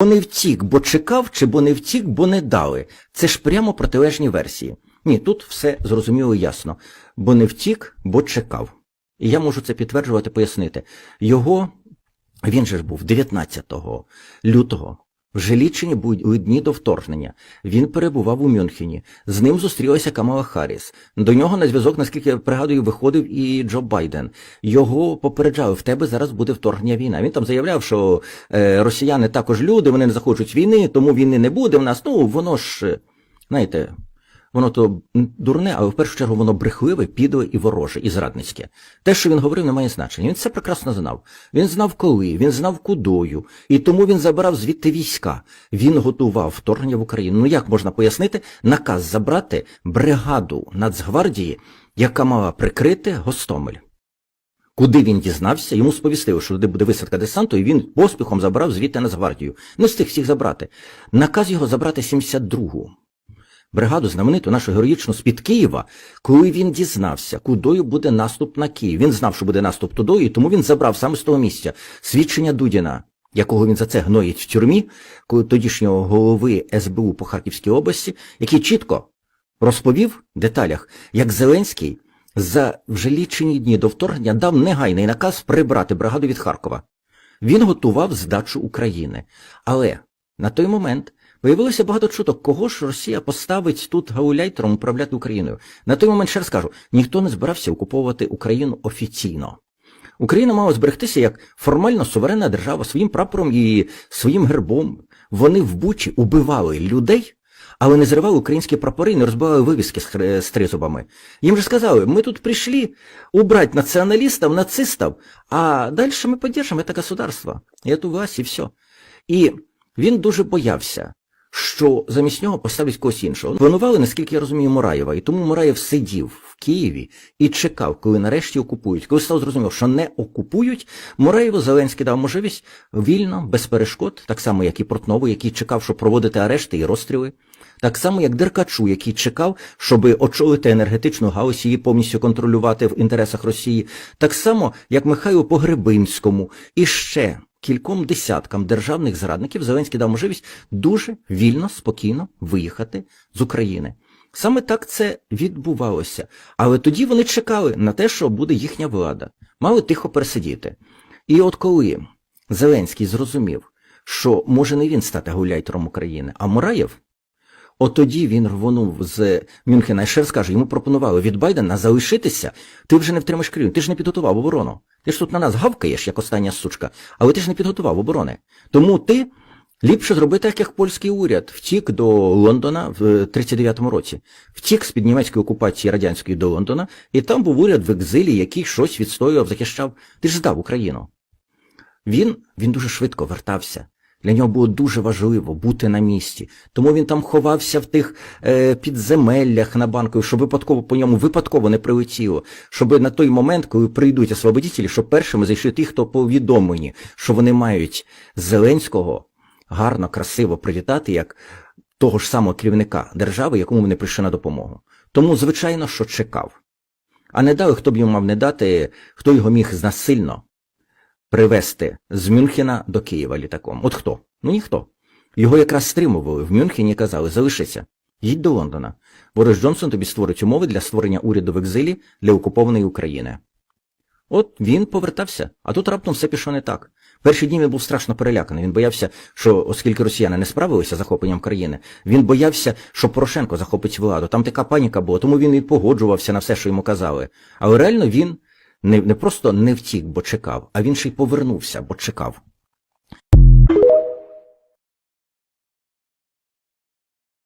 Бо не втік, бо чекав, чи бо не втік, бо не дали. Це ж прямо протилежні версії. Ні, тут все зрозуміло і ясно. Бо не втік, бо чекав. І я можу це підтверджувати, пояснити. Його, він же ж був 19 лютого. Вже лічені дні до вторгнення. Він перебував у Мюнхені. З ним зустрілася Камала Харріс. До нього на зв'язок, наскільки я пригадую, виходив і Джо Байден. Його попереджали, в тебе зараз буде вторгнення війна. Він там заявляв, що е, росіяни також люди, вони не захочуть війни, тому війни не буде в нас. Ну, воно ж, знаєте, Воно то дурне, але в першу чергу воно брехливе, підле і вороже, і зрадницьке. Те, що він говорив, не має значення. Він це прекрасно знав. Він знав коли, він знав кудою, і тому він забирав звідти війська. Він готував вторгнення в Україну. Ну як можна пояснити наказ забрати бригаду Нацгвардії, яка мала прикрити Гостомель? Куди він дізнався, йому сповістили, що туди буде висадка десанту, і він поспіхом забрав звідти Нацгвардію. Не встиг всіх забрати. Наказ його забрати 72-гу бригаду знамениту нашу героїчну з-під Києва, коли він дізнався, кудою буде наступ на Київ. Він знав, що буде наступ тудою, тому він забрав саме з того місця свідчення Дудіна, якого він за це гноїть в тюрмі, коли тодішнього голови СБУ по Харківській області, який чітко розповів в деталях, як Зеленський за вже лічені дні до вторгнення дав негайний наказ прибрати бригаду від Харкова. Він готував здачу України. Але на той момент Виявилося багато чуток, кого ж Росія поставить тут гауляйтером управляти Україною. На той момент ще раз кажу, ніхто не збирався окуповувати Україну офіційно. Україна мала зберегтися як формально суверенна держава своїм прапором і своїм гербом. Вони в Бучі убивали людей, але не зривали українські прапори не розбивали вивіски з, тризубами. Їм же сказали, ми тут прийшли убрать націоналістів, нацистів, а далі ми підтримуємо це государство. Эту власть, і все. І він дуже боявся, що замість нього поставлять когось іншого. Планували, наскільки я розумію, Мураєва, і тому Мураєв сидів в Києві і чекав, коли нарешті окупують. Коли став зрозумів, що не окупують, Мураєву Зеленський дав можливість вільно, без перешкод, так само, як і Портнову, який чекав, щоб проводити арешти і розстріли. Так само, як Деркачу, який чекав, щоб очолити енергетичну галузь, її повністю контролювати в інтересах Росії. Так само, як Михайло Погребинському. І ще кільком десяткам державних зрадників Зеленський дав можливість дуже вільно, спокійно виїхати з України. Саме так це відбувалося. Але тоді вони чекали на те, що буде їхня влада. Мали тихо пересидіти. І от коли Зеленський зрозумів, що може не він стати гуляйтером України, а Мураєв, от тоді він рвонув з Мюнхена і ще раз каже, йому пропонували від Байдена залишитися, ти вже не втримаєш країну, ти ж не підготував оборону. Ти ж тут на нас гавкаєш, як остання сучка, але ти ж не підготував оборони. Тому ти ліпше зроби так, як польський уряд втік до Лондона в 39-му році. Втік з-під німецької окупації радянської до Лондона, і там був уряд в екзилі, який щось відстоював, захищав. Ти ж здав Україну. Він, він дуже швидко вертався. Для нього було дуже важливо бути на місці. Тому він там ховався в тих е, підземеллях на банку, щоб випадково по ньому випадково не прилетіло. Щоб на той момент, коли прийдуть освободітелі, щоб першими зайшли ті, хто повідомлені, що вони мають Зеленського гарно, красиво привітати, як того ж самого керівника держави, якому вони прийшли на допомогу. Тому, звичайно, що чекав. А не дали, хто б йому мав не дати, хто його міг насильно привезти з Мюнхена до Києва літаком. От хто? Ну ніхто. Його якраз стримували в Мюнхені і казали, залишися, їдь до Лондона. Борис Джонсон тобі створить умови для створення уряду в екзилі для окупованої України. От він повертався, а тут раптом все пішло не так. Перші дні він був страшно переляканий. Він боявся, що оскільки росіяни не справилися з захопленням країни, він боявся, що Порошенко захопить владу. Там така паніка була, тому він і погоджувався на все, що йому казали. Але реально він не, не просто не втік, бо чекав, а він ще й повернувся, бо чекав.